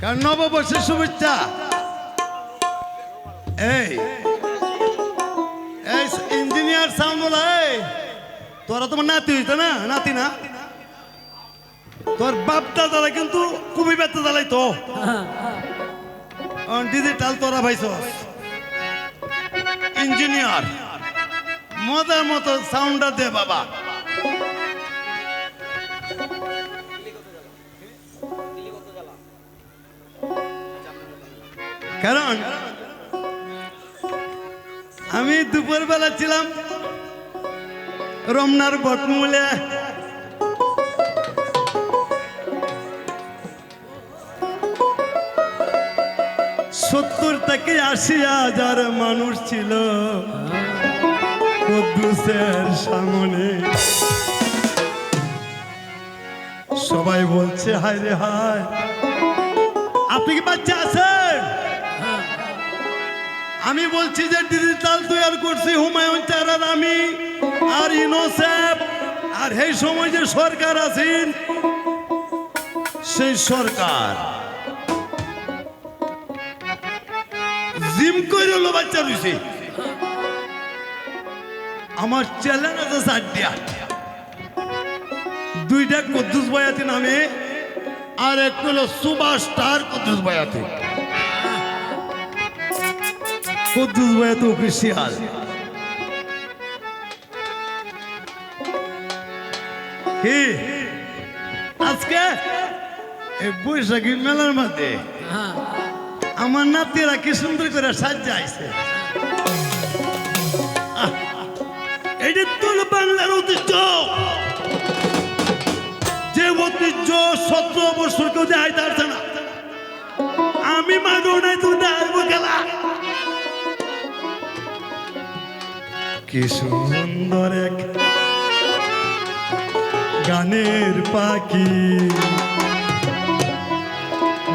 কারণ নববর্ষের শুভেচ্ছা। এই ইঞ্জিনিয়ার সাউন্ড বলা, এই, তোরা তোমার নাতি হইতো না? নাতি না? তোর বাপ দাদারা কিন্তু খুবই ব্যথা জ্বালাই তো ডিজিটাল তোরা ভাইছ ইঞ্জিনিয়ার মজার মতো সাউন্ডটা দে বাবা। কারণ আমি দুপুর বেলা ছিলাম রমনার বটমূলে। সত্তর থেকে আশি হাজার মানুষ ছিল সামনে। সবাই বলছে, হায় রে হায়। আপনি কি বাচ্চা আছেন? আমি বলছি যে ডিজিটাল তৈরি করছি হুমায়ুন চারার আমি। আর ইনোসেফ, আর এই সময় যে সরকার আছেন, সেই সরকার। জিম করে হলো বাচ্চা রয়েছে আমার চ্যালেঞ্জ আছে চারটিয়া দুইটা কদ্দুস বয়াতি নামে, আর একটা হলো সুভাষ স্টার কদ্দুস বয়াতি। কদ্দুস বয়াতি অফিসিয়াল কি? আজকে? এই বৈশাখী মেলার মধ্যে আমার নাতিরা কি সুন্দর করে আহ, এইটা তোর বাংলার ঐতিহ্য। যে ঐতিহ্য সতেরো বছর কেউ দেখাইতে পারছে না। আমি মাগো নাই তুমি কি সুন্দর এক গানের পাখি।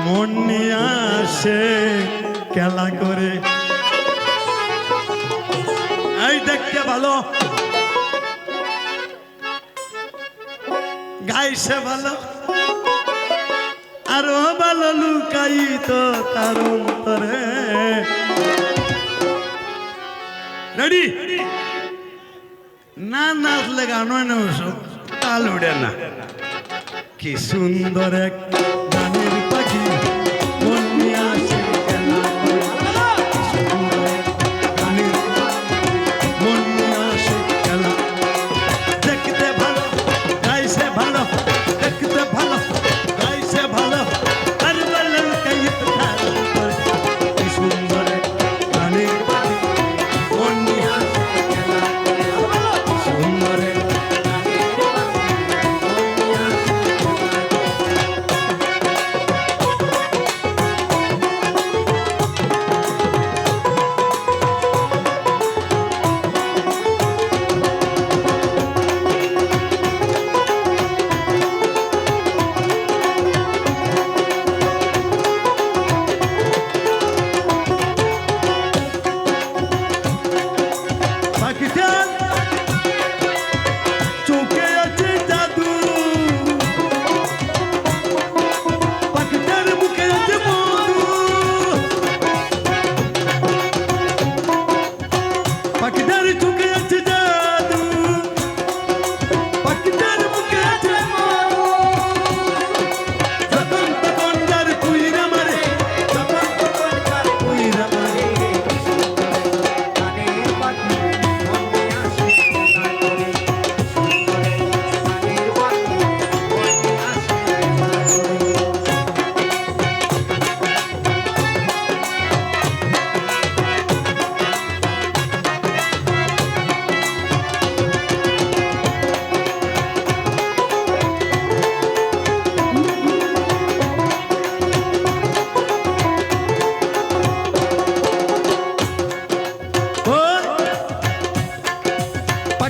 মন নিয়ে আসে খেলা করে। এই দেখতে ভালো। গাইছে ভালো। আরও ভালো লুকাই তো তার অন্তরে। রেডি না নাচলে গান হয় না ওসব তাল উঠে না। কি সুন্দর এক গানের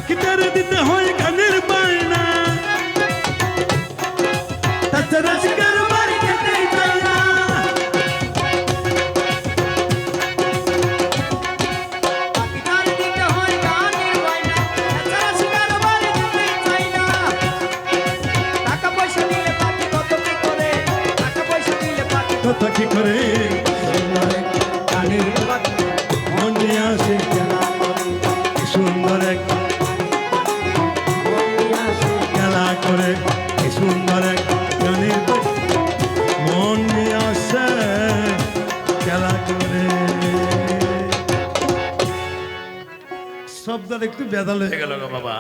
পাখিটার দিতে হয় গানের বায়না। তাছাড়া শিকার বাড়ি খেতে চাই না। কথা কি করে? গানের পাখি আসে একটু বেদাল হয়ে গেল গো বাবা।